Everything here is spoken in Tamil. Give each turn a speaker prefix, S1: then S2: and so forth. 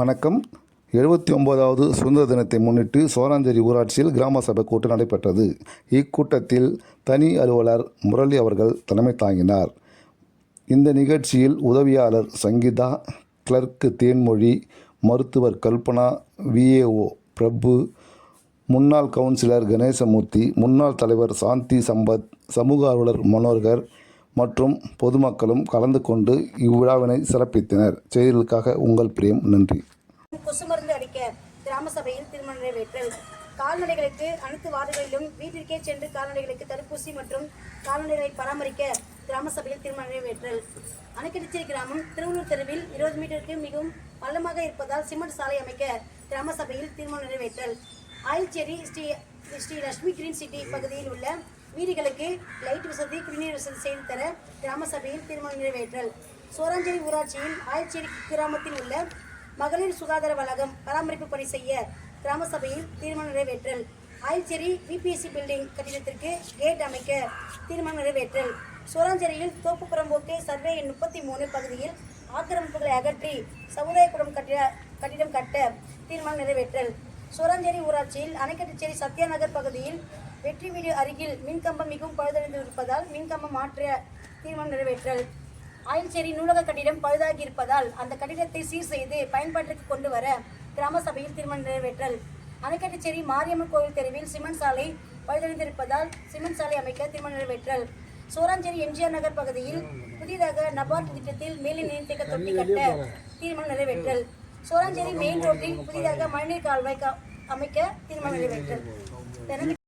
S1: வணக்கம். எழுபத்தி ஒன்பதாவது சுதந்திர தினத்தை முன்னிட்டு சோராஞ்சேரி ஊராட்சியில் கிராம சபை கூட்டம் நடைபெற்றது. இக்கூட்டத்தில் தனி அலுவலர் முரளி அவர்கள் தலைமை தாங்கினார். இந்த நிகழ்ச்சியில் உதவியாளர் சங்கீதா கிளர்க்கு தேன்மொழி மருத்துவர் கல்பனா விஏஓ பிரபு முன்னாள் கவுன்சிலர் கணேசமூர்த்தி முன்னாள் தலைவர் சாந்தி சம்பத் சமூக ஆர்வலர் மனோகர் மற்றும் பொதுமக்களும் கலந்து கொண்டு இவ்விழாவினை சிறப்பித்தனர். செய்திகளுக்காக உங்கள் பிரியம் நன்றி.
S2: கொசு மருந்து அடிக்க கிராம சபையில் திருமணம் நிறைவேற்றல் கால்நடைகளுக்கு அனைத்து வார்டுகளிலும் வீட்டிற்கே சென்று கால்நடைகளுக்கு தடுப்பூசி மற்றும் கால்நடைகளை பராமரிக்க கிராம சபையில் தீர்மானம் நிறைவேற்றல் அணைக்கடிச்சேரி கிராமம் திருவள்ளூர் தெருவில் இருபது மீட்டருக்கு மிகவும் பள்ளமாக இருப்பதால் சிமெண்ட் சாலை அமைக்க கிராம சபையில் தீர்மானம் நிறைவேற்றல் ஆயில்ச்சேரி ஸ்ரீ ஸ்ரீ லட்சுமி கிரீன் சிட்டி பகுதியில் உள்ள வீடுகளுக்கு லைட் வசதி குடிநீர் வசதி செய்து தர கிராம சபையில் தீர்மானம் நிறைவேற்றல் சோராஞ்சேரி ஊராட்சியில் ஆயில்ச்சேரி கிராமத்தில் உள்ள மகளிர் சுகாதார வளாகம் பராமரிப்பு பணி செய்ய கிராம சபையில் தீர்மானம் நிறைவேற்றல். ஆய்ச்சேரி விபிஎஸ்சி பில்டிங் கட்டிடத்திற்கு கேட் அமைக்க தீர்மானம் நிறைவேற்றல். சோராஞ்சேரியில் தோப்பு புறம்போக்கு சர்வே எண் முப்பத்தி மூணு பகுதியில் ஆக்கிரமிப்புகளை அகற்றி சமுதாய சமுதாயக்குடம் கட்டிட கட்டிடம் கட்ட தீர்மானம் நிறைவேற்றல். சோராஞ்சேரி ஊராட்சியில் அணைக்கட்டுச்சேரி சத்யாநகர் பகுதியில் வெற்றி வீடு அருகில் மின்கம்பம் மிகவும் பழுதடைந்து இருப்பதால் மின்கம்பம் மாற்ற தீர்மானம் நிறைவேற்றல். ஆயில்சேரி நூலக கட்டிடம் பழுதாகி இருப்பதால் அந்த கட்டிடத்தை சீர் செய்து பயன்பாட்டிற்கு கொண்டு வர கிராம சபையில் தீர்மானம் நிறைவேற்றல். அணைக்கட்டுச்சேரி மாரியம்மன் கோவில் தெருவில் சிமெண்ட் சாலை பழுதடைந்திருப்பதால் சிமெண்ட் சாலை அமைக்க தீர்மானம் நிறைவேற்றல். சோராஞ்சேரி எம்ஜிஆர் நகர் பகுதியில் புதிதாக நபார்ட் திட்டத்தில் மேலே நீர்த்தேக்க தொட்டி கட்ட தீர்மானம் நிறைவேற்றல். சோராஞ்சேரி மெயின் ரோட்டில் புதிதாக மழைநீர் கால்வாய் கா- அமைக்க தீர்மானம் நிறைவேற்றல்.